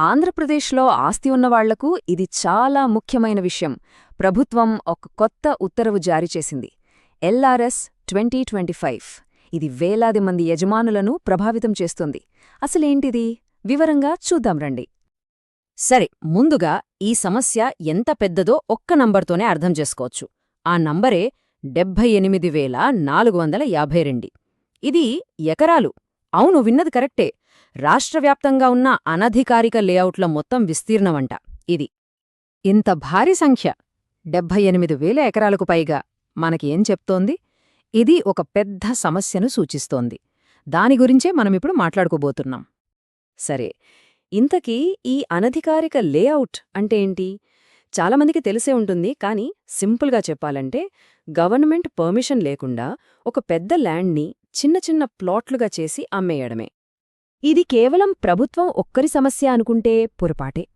ఆంధ్రప్రదేశ్లో ఆస్తి ఉన్నవాళ్ళకు ఇది చాలా ముఖ్యమైన విషయం. ప్రభుత్వం ఒక కొత్త ఉత్తర్వు జారీ చేసింది. LRS twenty twenty five. ఇది వేలాది మంది యజమానులను ప్రభావితం చేస్తుంది. అసలేంటిది? వివరంగా చూద్దాం రండి. సరే ముందుగా ఈ సమస్య ఎంత పెద్దదో ఒక్క నంబర్తోనే అర్థం చేసుకోవచ్చు. ఆ నంబరే డెబ్భై ఎనిమిది వేల నాలుగు వందల యాభై రెండు. ఇది ఎకరాలు. అవును విన్నది కరెక్టే. రాష్ట్రవ్యాప్తంగా ఉన్న అనధికారిక లేఅవుట్ల మొత్తం విస్తీర్ణమంట. ఇది ఇంత భారీ సంఖ్య. డెబ్భై ఎనిమిది వేల ఎకరాలకు పైగా మనకి ఏం చెప్తోంది? ఇది ఒక పెద్ద సమస్యను సూచిస్తోంది. దాని గురించే మనమిప్పుడు మాట్లాడుకోబోతున్నాం. సరే ఇంతకీ ఈ అనధికారిక లేఅవుట్ అంటే ఏంటి? చాలామందికి తెలిసే ఉంటుంది కానీ సింపుల్గా చెప్పాలంటే గవర్నమెంట్ పర్మిషన్ లేకుండా ఒక పెద్ద ల్యాండ్ని చిన్న చిన్న ప్లాట్లుగా చేసి అమ్మేయడమే. ఇది కేవలం ప్రభుత్వం ఒక్కరి సమస్య అనుకుంటే పొరపాటే.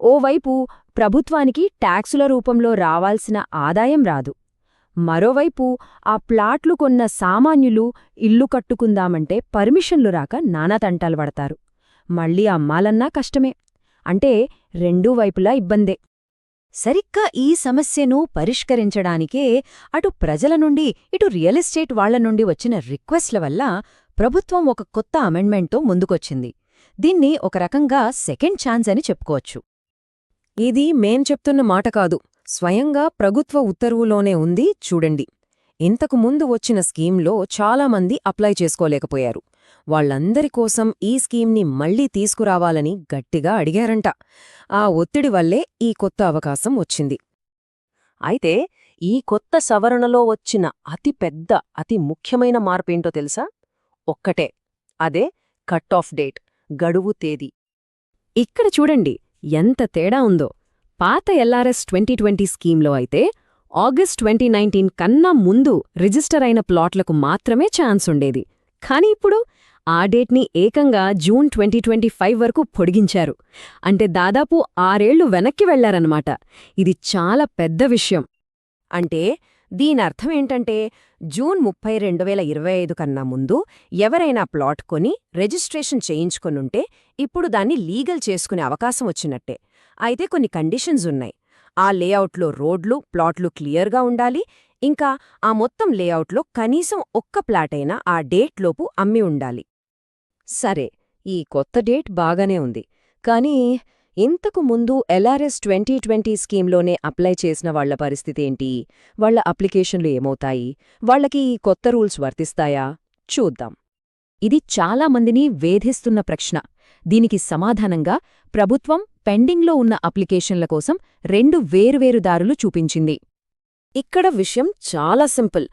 ఓవైపు ప్రభుత్వానికి ట్యాక్సుల రూపంలో రావాల్సిన ఆదాయం రాదు. మరోవైపు ఆ ప్లాట్లు కొన్న సామాన్యులు ఇల్లు కట్టుకుందామంటే పర్మిషన్లు రాక నానా తంటాలు పడతారు. మళ్ళీ అమ్మాలన్నా కష్టమే. అంటే రెండూ వైపులా ఇబ్బందే. సరిగ్గా ఈ సమస్యను పరిష్కరించడానికే అటు ప్రజల నుండి ఇటు రియల్ ఎస్టేట్ వాళ్ళ నుండి వచ్చిన రిక్వెస్ట్ల వల్ల ప్రభుత్వం ఒక కొత్త అమెండ్మెంట్తో ముందుకొచ్చింది. దీన్ని ఒక రకంగా సెకండ్ ఛాన్స్ అని చెప్పుకోవచ్చు. ఇది మేం చెప్తున్న మాట కాదు. స్వయంగా ప్రభుత్వ ఉత్తర్వులోనే ఉంది చూడండి. ఇంతకు ముందు వచ్చిన స్కీంలో చాలామంది అప్లై చేసుకోలేకపోయారు. వాళ్ళందరి కోసం ఈ స్కీమ్ని మళ్ళీ తీసుకురావాలని గట్టిగా అడిగారంట. ఆ ఒత్తిడి వల్లే ఈ కొత్త అవకాశం వచ్చింది. అయితే ఈ కొత్త సవరణలో వచ్చిన అతి పెద్ద అతి ముఖ్యమైన మార్పేంటో తెలుసా? ఒక్కటే. అదే కట్ ఆఫ్ డేట్ గడువు తేదీ. ఇక్కడ చూడండి ఎంత తేడా ఉందో. పాత ఎల్ఆర్ఎస్ ట్వంటీ ట్వంటీ స్కీమ్లో అయితే ఆగస్ట్ ట్వంటీ నైన్టీన్ కన్నా ముందు రిజిస్టర్ అయిన ప్లాట్లకు మాత్రమే ఛాన్స్ ఉండేది. కానీ ఇప్పుడు ఆ డేట్ని ఏకంగా జూన్ ట్వంటీ ట్వంటీ ఫైవ్ వరకు పొడిగించారు. అంటే దాదాపు ఆరేళ్ళు వెనక్కి వెళ్ళారన్నమాట. ఇది చాలా పెద్ద విషయం. అంటే దీనర్థం ఏంటంటే జూన్ ముప్పై రెండు వేల ఇరవై ఐదు కన్నా ముందు ఎవరైనా ప్లాట్ కొని రిజిస్ట్రేషన్ చేయించుకొనుంటే ఇప్పుడు దాన్ని లీగల్ చేసుకునే అవకాశం వచ్చినట్టే. అయితే కొన్ని కండిషన్స్ ఉన్నాయి. ఆ లేఅవుట్లో రోడ్లు ప్లాట్లు క్లియర్గా ఉండాలి. ఇంకా ఆ మొత్తం లేఅవుట్లో కనీసం ఒక్క ప్లాటైనా ఆ డేట్లోపు అమ్మి ఉండాలి. సరే ఈ కొత్త డేట్ బాగానే ఉంది. కానీ ఇంతకు ముందు ఎల్ఆర్ఎస్ ట్వంటీ ట్వంటీ స్కీమ్లోనే అప్లై చేసిన వాళ్ళ పరిస్థితేంటి వాళ్ళ అప్లికేషన్లు ఏమవుతాయి? వాళ్ళకి ఈ కొత్త రూల్స్ వర్తిస్తాయా? చూద్దాం. ఇది చాలా మందిని వేధిస్తున్న ప్రశ్న. దీనికి సమాధానంగా ప్రభుత్వం పెండింగ్లో ఉన్న అప్లికేషన్ల కోసం రెండు వేరువేరు దారులు చూపించింది. ఇక్కడ విషయం చాలా సింపుల్.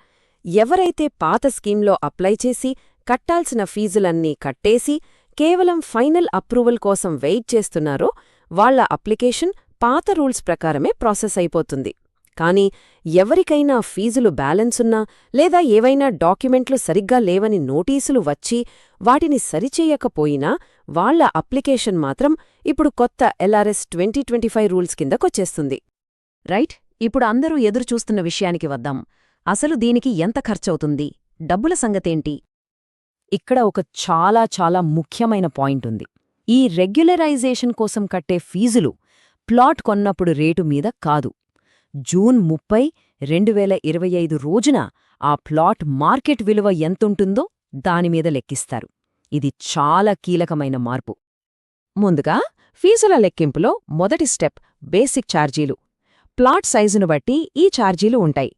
ఎవరైతే పాత స్కీంలో అప్లై చేసి కట్టాల్సిన ఫీజులన్నీ కట్టేసి కేవలం ఫైనల్ అప్రూవల్ కోసం వెయిట్ చేస్తున్నారో వాళ్ళ అప్లికేషన్ పాత రూల్స్ ప్రకారమే ప్రాసెస్ అయిపోతుంది. కానీ ఎవరికైనా ఫీజులు బ్యాలెన్సున్నా లేదా ఏవైనా డాక్యుమెంట్లు సరిగ్గా లేవని నోటీసులు వచ్చి వాటిని సరిచేయకపోయినా వాళ్ళ అప్లికేషన్ మాత్రం ఇప్పుడు కొత్త LRS twenty twenty five rules కిందకొచ్చేస్తుంది. Right? ఇప్పుడు అందరూ ఎదురుచూస్తున్న విషయానికి వద్దాం. అసలు దీనికి ఎంత ఖర్చవుతుంది? డబ్బుల సంగతేంటి? ఇక్కడ ఒక చాలా చాలా ముఖ్యమైన పాయింట్ ఉంది. ఈ రెగ్యులరైజేషన్ కోసం కట్టే ఫీజులు ప్లాట్ కొన్నప్పుడు రేటు మీద కాదు. జూన్ ముప్పై రెండు వేల ఇరవై ఐదు రోజున ఆ ప్లాట్ మార్కెట్ విలువ ఎంతుంటుందో దానిమీద లెక్కిస్తారు. ఇది చాలా కీలకమైన మార్పు. ముందుగా ఫీజుల లెక్కింపులో మొదటి స్టెప్ బేసిక్ ఛార్జీలు. ప్లాట్ సైజును బట్టి ఈ ఛార్జీలు ఉంటాయి.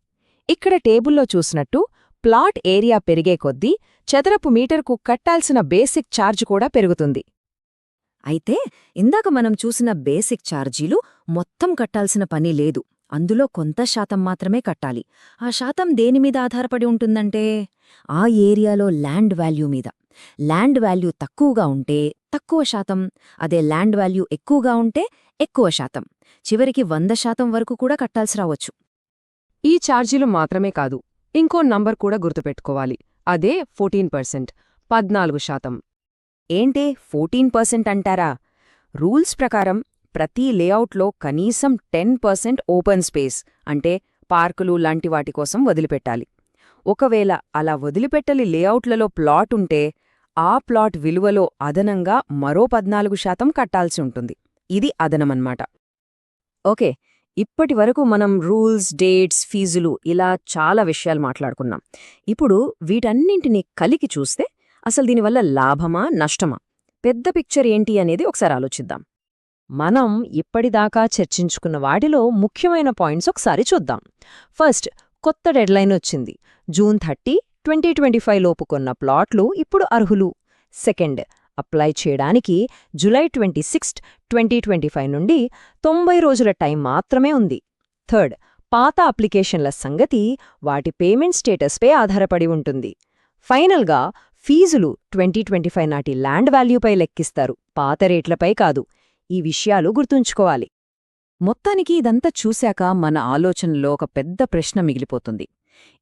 ఇక్కడ టేబుల్లో చూసినట్టు ప్లాట్ ఏరియా పెరిగే కొద్దీ చదరపు మీటర్కు కట్టాల్సిన బేసిక్ ఛార్జ్ కూడా పెరుగుతుంది. అయితే ఇందాక మనం చూసిన బేసిక్ ఛార్జీలు మొత్తం కట్టాల్సిన పని లేదు. అందులో కొంత శాతం మాత్రమే కట్టాలి. ఆ శాతం దేనిమీద ఆధారపడి ఉంటుందంటే ఆ ఏరియాలో ల్యాండ్ వాల్యూ మీద. ల్యాండ్ వాల్యూ తక్కువగా ఉంటే తక్కువ శాతం అదే ల్యాండ్ వాల్యూ ఎక్కువగా ఉంటే ఎక్కువ శాతం. చివరికి వంద శాతం వరకు కూడా కట్టాల్సి రావచ్చు. ఈ ఛార్జీలు మాత్రమే కాదు ఇంకో నంబర్ కూడా గుర్తుపెట్టుకోవాలి. అదే ఫోర్టీన్ పర్సెంట్ పద్నాలుగు శాతం. ఏంటే ఫోర్టీన్ పర్సెంట్ అంటారా? రూల్స్ ప్రకారం ప్రతి లేఅవుట్లో కనీసం టెన్ పర్సెంట్ ఓపెన్ స్పేస్ అంటే పార్కులు లాంటి వాటి కోసం వదిలిపెట్టాలి. ఒకవేళ అలా వదిలిపెట్టలి లేఅవుట్లలో ప్లాట్ ఉంటే ఆ ప్లాట్ విలువలో అదనంగా మరో పద్నాలుగు శాతం కట్టాల్సి ఉంటుంది. ఇది అదనమన్నమాట. ఓకే ఇప్పటి వరకు మనం రూల్స్ డేట్స్ ఫీజులు ఇలా చాలా విషయాలు మాట్లాడుకున్నాం. ఇప్పుడు వీటన్నింటినీ కలికి చూస్తే అసలు దీనివల్ల లాభమా నష్టమా? పెద్ద పిక్చర్ ఏంటి అనేది ఒకసారి ఆలోచిద్దాం. మనం ఇప్పటిదాకా చర్చించుకున్న వాటిలో ముఖ్యమైన పాయింట్స్ ఒకసారి చూద్దాం. ఫస్ట్ కొత్త డెడ్లైన్ వచ్చింది. June thirty twenty twenty five లోపు కొన్న ప్లాట్లు ఇప్పుడు అర్హులు. సెకండ్ అప్లై చేయడానికి July twenty sixth twenty twenty five నుండి తొంభై రోజుల టైం మాత్రమే ఉంది. థర్డ్ పాత అప్లికేషన్ల సంగతి వాటి పేమెంట్ స్టేటస్పై ఆధారపడి ఉంటుంది. ఫైనల్గా ఫీజులు ట్వంటీ ట్వంటీ ఫైవ్ నాటి ల్యాండ్ వాల్యూపై లెక్కిస్తారు. పాత రేట్లపై కాదు. ఈ విషయాలు గుర్తుంచుకోవాలి. మొత్తానికి ఇదంతా చూశాక మన ఆలోచనలో ఒక పెద్ద ప్రశ్న మిగిలిపోతుంది.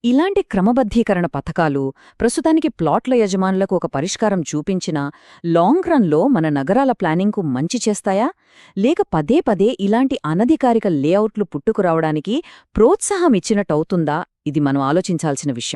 ఇలాంటి క్రమబద్ధీకరణ పథకాలు ప్రస్తుతానికి ప్లాట్ల యజమానులకు ఒక పరిష్కారం చూపించినా లాంగ్ రన్లో మన నగరాల ప్లానింగ్కు మంచి చేస్తాయా? లేక పదే పదే ఇలాంటి అనధికారిక లేఅవుట్లు పుట్టుకురావడానికి ప్రోత్సాహం ఇచ్చినట్టవుతుందా? ఇది మనం ఆలోచించాల్సిన విషయం.